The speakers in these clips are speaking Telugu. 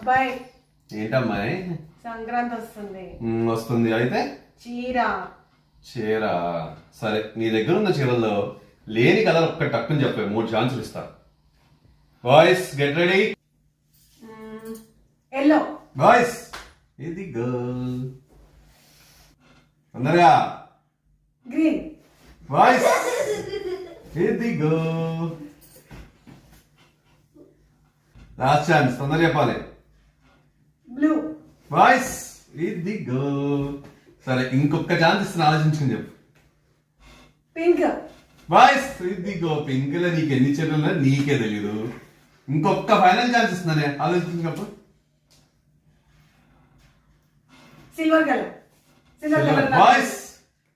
అబ్బాయి. ఏంటమ్మాయి సంక్రాంతి వస్తుంది. వస్తుంది. అయితే? చీర. చీర. సరే నీ దగ్గర ఉన్న చీరల్లో లేని కలర్ ఒక్క టక్కుని చెప్పే. మూడు ఛాన్సులు ఇస్తా. Boys get ready. Yellow. Boys ఇది గర్ల్. తొందరగా. గ్రీన్. బాయ్స్ ఇది గర్ల్. లాస్ట్ ఛాన్స్ తొందర చెప్పాలి. బాయ్స్ ఇది గర్ల్. సరే ఇంకొక ఛాన్స్ ఇస్తున్నా ఆలోచించుకుని చెప్పు. పింక్. బాయ్స్ ఇది గో పింక్లో నీకు ఎన్ని చీరలు ఉన్నాయో నీకే తెలియదు ఇంకొక ఫైనల్ ఛాన్స్ ఇస్తున్నానే ఆలోచించుకుని చెప్పు. Silver colour silver colour boys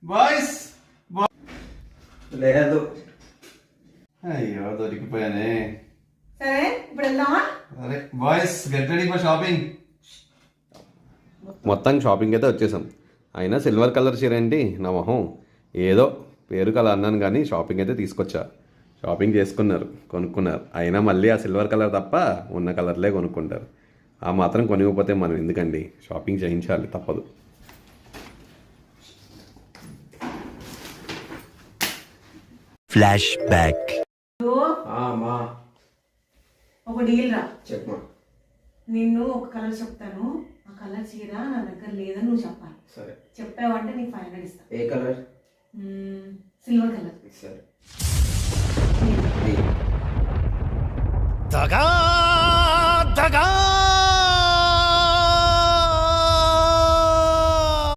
boys లేదు. అయ్యో దొరికిపోయానే. సరే ఇప్పుడు వెళ్దామా? అరే boys get ready for shopping. మొత్తం షాపింగ్ అయితే వచ్చేసాం. అయినా సిల్వర్ కలర్ చీర ఏంటి? నా మొహం ఏదో పేరు కలర్ అన్నాను కానీ షాపింగ్ అయితే తీసుకొచ్చా. షాపింగ్ చేసుకున్నారు కొనుక్కున్నారు. అయినా మళ్ళీ ఆ సిల్వర్ కలర్ తప్ప ఉన్న కలర్లే కొనుక్కుంటారు. ఆ మాత్రం కొనికపోతే మనం ఎందుకండి? షాపింగ్ చేయించాలి తప్పదు. ఫ్లాష్ బ్యాక్ ఒక డీల్ రా. నిన్ను ఒక కలర్ చెప్తాను. కలర్ చీర నా దగ్గర లేదని నువ్వు చెప్పాలి. సరే. చెప్పావంటే నీకు ఫైవ్ హండ్రెడ్ ఇస్తా. ఏ కలర్? Silver colour. సరే. దగా దగా